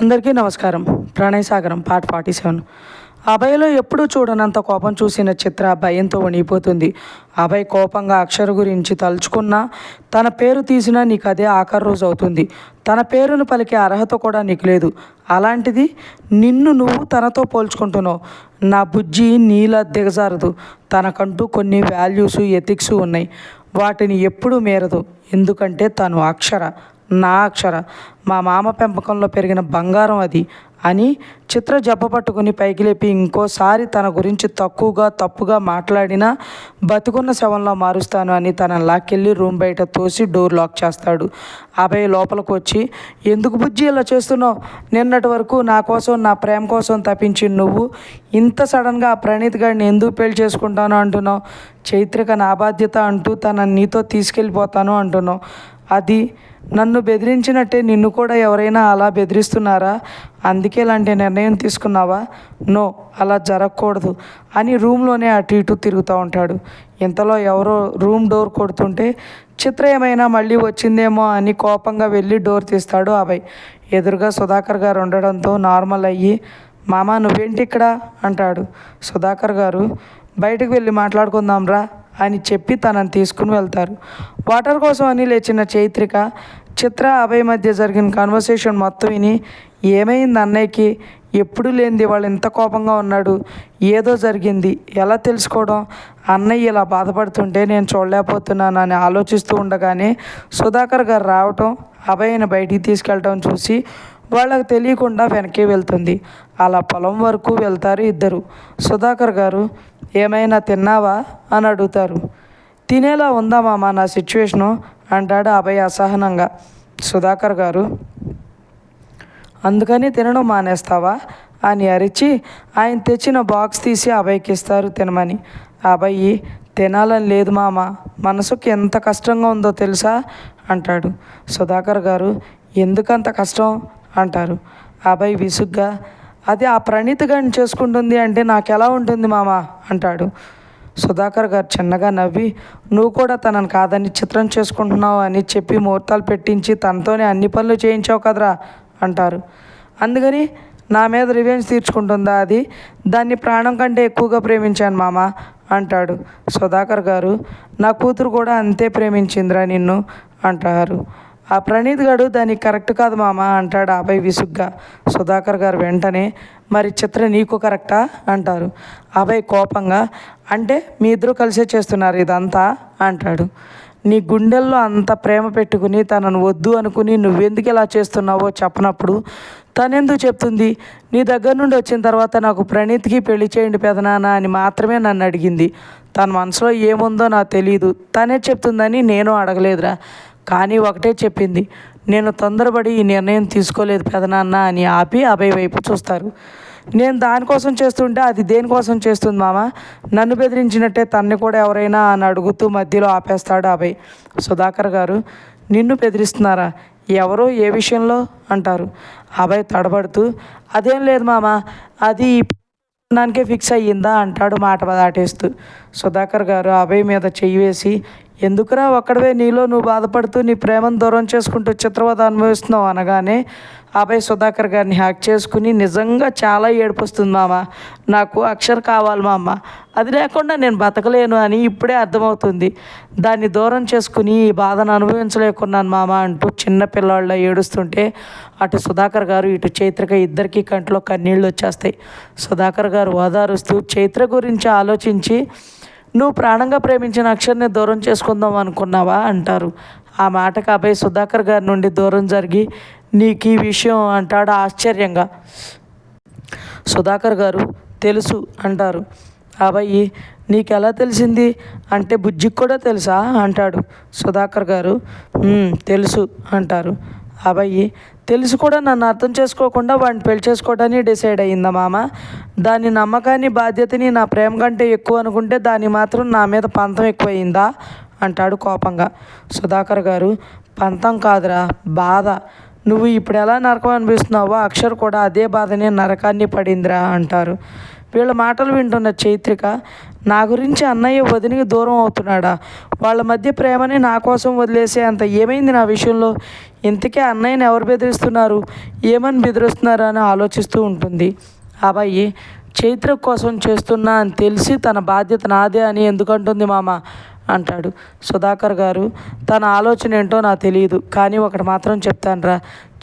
అందరికీ నమస్కారం. ప్రణయ్ సాగరం పార్ట్ ఫార్టీ సెవెన్. అభయ్లో ఎప్పుడూ చూడనంత కోపం చూసిన చిత్ర భయంతో వణిగిపోతుంది. అభయ్ కోపంగా అక్షర గురించి తలుచుకున్నా తన పేరు తీసినా నీకు అదే ఆఖరి రోజు అవుతుంది. తన పేరును పలికే అర్హత కూడా నీకు లేదు. అలాంటిది నిన్ను నువ్వు తనతో పోల్చుకుంటున్నావు. నా బుజ్జి నీలా దిగజారదు. తనకంటూ కొన్ని వాల్యూస్ ఎథిక్స్ ఉన్నాయి. వాటిని ఎప్పుడూ మేరదు. ఎందుకంటే తను అక్షర. నా అక్షర. మా మామ పెంపకంలో పెరిగిన బంగారం అది అని చిత్ర జబ్బ పట్టుకుని పైకి లేపి ఇంకోసారి తన గురించి తక్కువగా తప్పుగా మాట్లాడినా బతుకున్న శవంలో మారుస్తాను అని తన లాక్కెళ్ళి రూమ్ బయట తోసి డోర్ లాక్ చేస్తాడు. అభయ్ లోపలికి వచ్చి ఎందుకు బుజ్జి ఇలా చేస్తున్నావు? నిన్నటి వరకు నా కోసం నా ప్రేమ కోసం తప్పించి నువ్వు ఇంత సడన్గా ఆ ప్రణీత్ గారిని ఎందుకు పెళ్ళి చేసుకుంటాను అంటున్నావు? చైత్రిక నా బాధ్యత అంటూ తన నీతో తీసుకెళ్ళిపోతాను అంటున్నావు. అది నన్ను బెదిరించినట్టే నిన్ను కూడా ఎవరైనా అలా బెదిరిస్తున్నారా? అందుకే ఇలాంటి నిర్ణయం తీసుకున్నావా? నో అలా జరగకూడదు అని రూమ్లోనే అటు ఇటు తిరుగుతూ ఉంటాడు. ఇంతలో ఎవరో రూమ్ డోర్ కొడుతుంటే చిత్ర ఏమైనా మళ్ళీ వచ్చిందేమో అని కోపంగా వెళ్ళి డోర్ తీస్తాడు అభయ్. ఎదురుగా సుధాకర్ గారు ఉండడంతో నార్మల్ అయ్యి మామ నువ్వేంటి ఇక్కడ? అంటాడు. సుధాకర్ గారు బయటకు వెళ్ళి మాట్లాడుకుందాం రా అని చెప్పి తనని తీసుకుని వెళ్తారు. వాటర్ కోసం అని లేచిన చైత్రిక చిత్ర అభయ్ మధ్య జరిగిన కాన్వర్సేషన్ మొత్తం విని ఏమైంది అన్నయ్యకి? ఎప్పుడు లేనిది వాళ్ళు ఇంత కోపంగా ఉన్నాడు. ఏదో జరిగింది. ఎలా తెలుసుకోవడం? అన్నయ్య ఇలా బాధపడుతుంటే నేను చూడలేకపోతున్నాను అని ఆలోచిస్తూ ఉండగానే సుధాకర్ గారు రావటం అభయ్ని బయటికి తీసుకెళ్ళటం చూసి వాళ్ళకి తెలియకుండా వెనకే వెళ్తుంది. అలా పొలం వరకు వెళ్తారు ఇద్దరు. సుధాకర్ గారు ఏమైనా తిన్నావా? అని అడుగుతారు. తినేలా ఉందా మామ నా సిచ్యువేషను అంటాడు అభయ్ అసహనంగా సుధాకర్ గారు అందుకని తినడం మానేస్తావా? అని అరిచి ఆయన తెచ్చిన బాక్స్ తీసి అభయ్కి ఇస్తారు తినమని. అభయ్ తినాలని లేదు మామ మనసుకి ఎంత కష్టంగా ఉందో తెలుసా? అంటాడు. సుధాకర్ గారు ఎందుకంత కష్టం? అంటారు. అభయ్ విసుగ్గా అది ఆ ప్రణీత గారిని చేసుకుంటుంది అంటే నాకు ఎలా ఉంటుంది మామ? అంటాడు. సుధాకర్ గారు చిన్నగా నవ్వి నువ్వు కూడా తనని కాదని చిత్రం చేసుకుంటున్నావు అని చెప్పి ముహూర్తాలు పెట్టించి తనతోనే అన్ని పనులు చేయించావు కదరా అంటారు. అందుకని నా మీద రివెంజ్ తీర్చుకుంటుందా అది? దాన్ని ప్రాణం కంటే ఎక్కువగా ప్రేమించాను మామ అంటాడు సుధాకర్ గారు. నా కూతురు కూడా అంతే ప్రేమించిందిరా నిన్ను అంటారు. ఆ ప్రణీత్ గారు దానికి కరెక్ట్ కాదు మామ అంటాడు ఆపై విసుగ్గా. సుధాకర్ గారు వెంటనే మరి చిత్ర నీకు కరెక్టా అంటారు. అభయ్ కోపంగా అంటే మీ ఇద్దరు కలిసే చేస్తున్నారు ఇదంతా అంటాడు. నీ గుండెల్లో అంత ప్రేమ పెట్టుకుని తనను వద్దు అనుకుని నువ్వెందుకు ఇలా చేస్తున్నావో చెప్పనప్పుడు తనెందుకు చెప్తుంది? నీ దగ్గర నుండి వచ్చిన తర్వాత నాకు ప్రణీత్కి పెళ్ళి చేయండి పెదనాన్న అని మాత్రమే నన్ను అడిగింది. తన మనసులో ఏముందో నాకు తెలియదు తనే చెప్తుందని నేను అడగలేదురా. కానీ ఒకటే చెప్పింది. నేను తొందరపడి ఈ నిర్ణయం తీసుకోలేదు పెదనాన్న అని ఆపి అభయ వైపు చూస్తారు. నేను దానికోసం చేస్తుంటే అది దేనికోసం చేస్తుంది మామ? నన్ను బెదిరించినట్టే తన్ని కూడా ఎవరైనా అని అడుగుతూ మధ్యలో ఆపేస్తాడు అభయ్. సుధాకర్ గారు నిన్ను బెదిరిస్తున్నారా? ఎవరో ఏ విషయంలో? అంటారు. అభయ్ తడబడుతూ అదేం లేదు మామ అది దానికే ఫిక్స్ అయ్యిందా? అంటాడు మాట దాటేస్తూ. సుధాకర్ గారు అభయ్ మీద చెయ్యి వేసి ఎందుకురా ఒక్కడవే నీలో నువ్వు బాధపడుతూ నీ ప్రేమను దూరం చేసుకుంటూ చిత్రవత అనుభవిస్తున్నావు అనగానే ఆపై సుధాకర్ గారిని హ్యాక్ చేసుకుని నిజంగా చాలా ఏడుపు మామ. నాకు అక్షర కావాలి మామ. అది లేకుండా నేను బతకలేను అని ఇప్పుడే అర్థమవుతుంది. దాన్ని దూరం చేసుకుని ఈ బాధను అనుభవించలేకున్నాను మామ అంటూ చిన్న పిల్లవాళ్ళ ఏడుస్తుంటే అటు సుధాకర్ గారు ఇటు చైత్రక ఇద్దరికీ కంట్లో కన్నీళ్ళు వచ్చేస్తాయి. సుధాకర్ గారు ఓదారుస్తూ చైత్ర గురించి ఆలోచించి నువ్వు ప్రాణంగా ప్రేమించిన అక్షర్ని దూరం చేసుకుందాం అనుకున్నావా? అంటారు. ఆ మాటకు అభయ్ సుధాకర్ గారి నుండి దూరం జరిగి నీకు ఈ విషయం అంటాడు ఆశ్చర్యంగా? సుధాకర్ గారు తెలుసు అంటారు. అబ్బాయి నీకు ఎలా తెలిసింది? అంటే బుజ్జికి కూడా తెలుసా? అంటాడు సుధాకర్ గారు. తెలుసు అంటారు. అబ్బాయి తెలిసి కూడా నన్ను అర్థం చేసుకోకుండా వాడిని పెళ్ళి చేసుకోవడానికి డిసైడ్ అయ్యిందా మామ? దాని నమ్మకాన్ని బాధ్యతని నా ప్రేమ కంటే ఎక్కువ అనుకుంటే దాన్ని మాత్రం నా మీద పంతం ఎక్కువయిందా? అంటాడు కోపంగా. సుధాకర్ గారు పంతం కాదురా బాధ. నువ్వు ఇప్పుడు ఎలా నరకం అనిపిస్తున్నావో అక్షర్ కూడా అదే బాధని నరకాన్ని పడిందిరా అంటారు. వీళ్ళ మాటలు వింటున్న చైత్రిక నా గురించి అన్నయ్య వదినికి దూరం అవుతున్నాడా? వాళ్ళ మధ్య ప్రేమని నా కోసం వదిలేసే అంత ఏమైంది నా విషయంలో? ఇంతకే అన్నయ్యని ఎవరు బెదిరిస్తున్నారు? ఏమని బెదిరిస్తున్నారు అని ఆలోచిస్తూ ఉంటుంది. అబ్బాయి చైత్ర కోసం చేస్తున్నా అని తెలిసి తన బాధ్యత నాదే అని ఎందుకంటుంది మామ? అంటాడు. సుధాకర్ గారు తన ఆలోచన ఏంటో నాకు తెలియదు కానీ ఒకటి మాత్రం చెప్తానురా.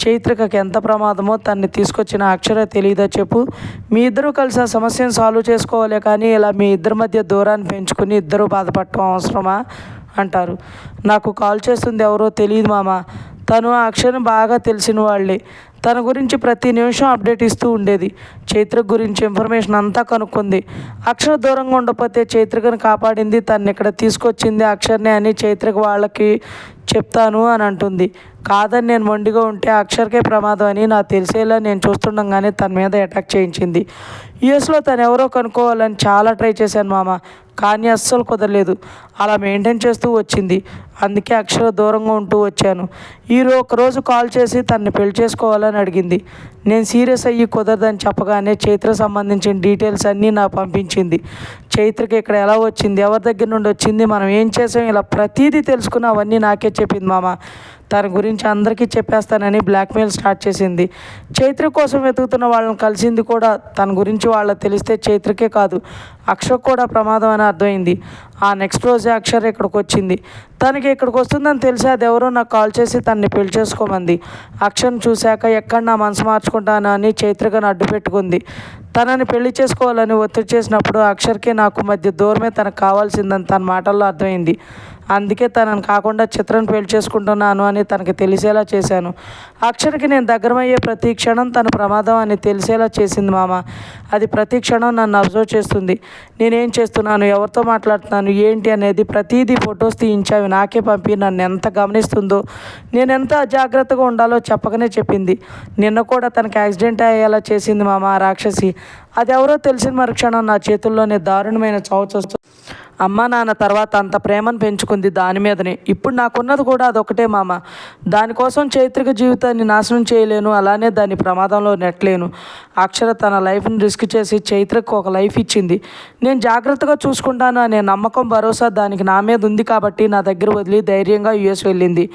చైత్రికకి ఎంత ప్రమాదమో తన్ని తీసుకొచ్చిన అక్షర తెలియదో చెప్పు. మీ ఇద్దరూ కలిసి ఆ సమస్యను సాల్వ్ చేసుకోవాలి కానీ ఇలా మీ ఇద్దరి మధ్య దూరాన్ని పెంచుకుని ఇద్దరూ బాధపడటం అవసరమా? అంటారు. నాకు కాల్ చేస్తుంది ఎవరో తెలియదు మామ. తను ఆ అక్షరం బాగా తెలిసిన వాళ్ళే. తన గురించి ప్రతి నిమిషం అప్డేట్ ఇస్తూ ఉండేది. చైత్ర గురించి ఇన్ఫర్మేషన్ అంతా కనుక్కుంది. అక్షర దూరంగా ఉండకపోతే చైత్రికను కాపాడింది తను. ఇక్కడ తీసుకొచ్చింది అక్షర్నే అని చైత్రకు వాళ్ళకి చెప్తాను అని అంటుంది. కాదని నేను మొండిగా ఉంటే అక్షర్కే ప్రమాదం అని నాకు తెలిసేలా నేను చూస్తుండగానే తన మీద అటాక్ చేయించింది. యుఎస్లో తను ఎవరో కనుక్కోవాలని చాలా ట్రై చేశాను మామ. కానీ అస్సలు కుదరలేదు. అలా మెయింటైన్ చేస్తూ వచ్చింది. అందుకే అక్షర దూరంగా ఉంటూ వచ్చాను. ఈరోజు ఒకరోజు కాల్ చేసి తనని పెళ్ళి చేసుకోవాలని అడిగింది. నేను సీరియస్ అయ్యి కుదరదని చెప్పగానే చైత్ర సంబంధించిన డీటెయిల్స్ అన్నీ నాకు పంపించింది. చైత్రకి ఇక్కడ ఎలా వచ్చింది ఎవరి దగ్గర నుండి వచ్చింది మనం ఏం చేసాం ఇలా ప్రతీదీ తెలుసుకున్న అవన్నీ నాకే చెప్పింది మామ. తన గురించి అందరికీ చెప్పేస్తానని బ్లాక్మెయిల్ స్టార్ట్ చేసింది. చైత్ర కోసం వెతుకుతున్న వాళ్ళని కలిసింది కూడా తన గురించి వాళ్ళకి తెలిస్తే చైత్రకే కాదు. అక్షకు కూడా ప్రమాదం అని అర్థమైంది. ఆ నెక్స్ట్ రోజే అక్షర్ ఇక్కడికి వచ్చింది తనకి ఇక్కడికి వస్తుందని తెలిసి అది ఎవరో నాకు కాల్ చేసి తనని పెళ్ళి చేసుకోమంది. అక్షర్ని చూశాక ఎక్కడ నా మనసు మార్చుకుంటాను అని చైత్రికను అడ్డు పెట్టుకుంది. తనని పెళ్ళి చేసుకోవాలని ఒత్తిడి చేసినప్పుడు అక్షర్కి నాకు మధ్య దూరమే తనకు కావాల్సిందని తన మాటల్లో అర్థమైంది. అందుకే తనని కాకుండా చిత్రను పెళ్ళి చేసుకుంటున్నాను అని తనకి తెలిసేలా చేశాను. అక్షర్కి నేను దగ్గరమయ్యే ప్రతి క్షణం తన ప్రమాదం అని తెలిసేలా చేసింది మామ. అది ప్రతి క్షణం నన్ను అబ్జర్వ్ చేస్తుంది. నేనేం చేస్తున్నాను? ఎవరితో మాట్లాడుతున్నాను? ఏంటి అనేది ప్రతిదీ ఫొటోస్ తీయించావి నాకే పంపి నన్ను ఎంత గమనిస్తుందో నేను ఎంత జాగ్రత్తగా ఉండాలో చెప్పకనే చెప్పింది. నిన్న కూడా తనకి యాక్సిడెంట్ అయ్యేలా చేసింది మామ రాక్షసి. అది ఎవరో తెలిసిన మరుక్షణం నా చేతుల్లోనే దారుణమైన చావు చూస్తూ అమ్మ నాన్న తర్వాత అంత ప్రేమను పెంచుకుంది దాని మీదనే. ఇప్పుడు నాకున్నది కూడా అదొకటే మామ. దానికోసం చైత్రిక జీవితాన్ని నాశనం చేయలేను అలానే దాని ప్రమాదంలో నెట్టలేను. అక్షర తన లైఫ్ని రిస్క్ చేసి చైత్రకు ఒక లైఫ్ ఇచ్చింది. నేను జాగ్రత్తగా చూసుకుంటాను అనే నమ్మకం భరోసా దానికి నా మీద ఉంది కాబట్టి నా దగ్గర వదిలి ధైర్యంగా యుఎస్ వెళ్ళింది.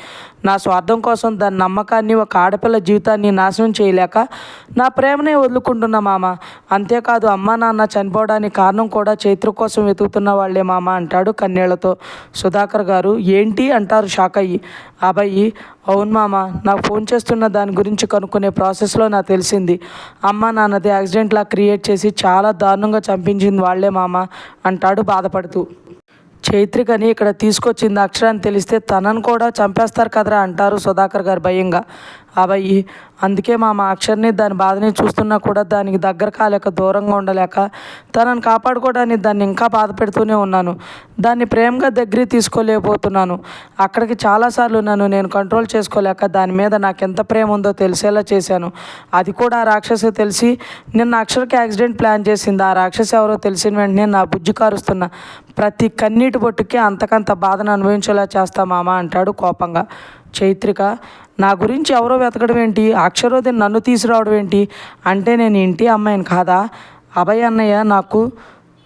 నా స్వార్థం కోసం దాని నమ్మకాన్ని ఒక ఆడపిల్ల జీవితాన్ని నాశనం చేయలేక నా ప్రేమనే వదులుకుంటున్నా మామ. అంతేకాదు అమ్మ నాన్న చనిపోవడానికి కారణం కూడా చైత్ర కోసం వెతుకుతున్న వాళ్ళే మామ అంటాడు కన్నీళ్ళతో. సుధాకర్ గారు ఏంటి? అంటారు షాక్ అయ్యి అబ్బాయి అవును మామ నాకు ఫోన్ చేస్తున్న దాని గురించి కనుక్కునే ప్రాసెస్లో నాకు తెలిసింది. అమ్మ నాన్నది యాక్సిడెంట్లా క్రియేట్ చేసి చాలా దారుణంగా చంపించింది వాళ్ళే మామ అంటాడు బాధపడుతూ. చైత్రికని ఇక్కడ తీసుకొచ్చింది అక్షరాన్ని తెలిస్తే తనను కూడా చంపేస్తారు కదరా అంటారు సుధాకర్ గారు భయంగా. అబ్బాయి అందుకే మా మాక్షర్ని దాని బాధని చూస్తున్నా కూడా దానికి దగ్గర కాలేక దూరంగా ఉండలేక తనని కాపాడుకోవడానికి దాన్ని ఇంకా బాధ పెడుతూనే ఉన్నాను. దాన్ని ప్రేమగా దగ్గరికి తీసుకోలేకపోతున్నాను. అక్కడికి చాలాసార్లు నన్ను నేను కంట్రోల్ చేసుకోలేక దాని మీద నాకు ఎంత ప్రేమ ఉందో తెలిసేలా చేశాను. అది కూడా ఆ రాక్షసి తెలిసి నిన్న అక్షరకి యాక్సిడెంట్ ప్లాన్ చేసింది. ఆ రాక్షసి ఎవరో తెలిసిన వెంటనే నా బుజ్జి కారుస్తున్న ప్రతి కన్నీటి బొట్టుకి అంతకంత బాధను అనుభవించేలా చేస్తా మామ అంటాడు కోపంగా. చైత్రిక నా గురించి ఎవరో వెతకడం ఏంటి? అక్షరోదిని నన్ను తీసుకురావడం ఏంటి? అంటే నేను ఇంటి అమ్మాయిని కాదా? అభయ్ అన్నయ్య నాకు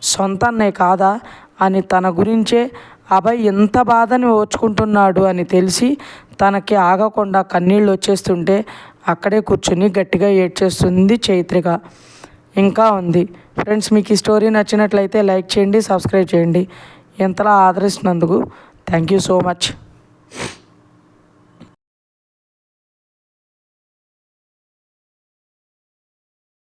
సొంత అన్నయ్య కాదా? అని తన గురించే అభయ్ ఎంత బాధని ఓర్చుకుంటున్నాడు అని తెలిసి తనకి ఆగకుండా కన్నీళ్ళు వచ్చేస్తుంటే అక్కడే కూర్చుని గట్టిగా ఏడ్చేస్తుంది చైత్రిక. ఇంకా ఉంది. ఫ్రెండ్స్ మీకు ఈ స్టోరీ నచ్చినట్లయితే లైక్ చేయండి సబ్స్క్రైబ్ చేయండి. ఎంతలా ఆదరిస్తున్నందుకు థ్యాంక్ యూ సో మచ్.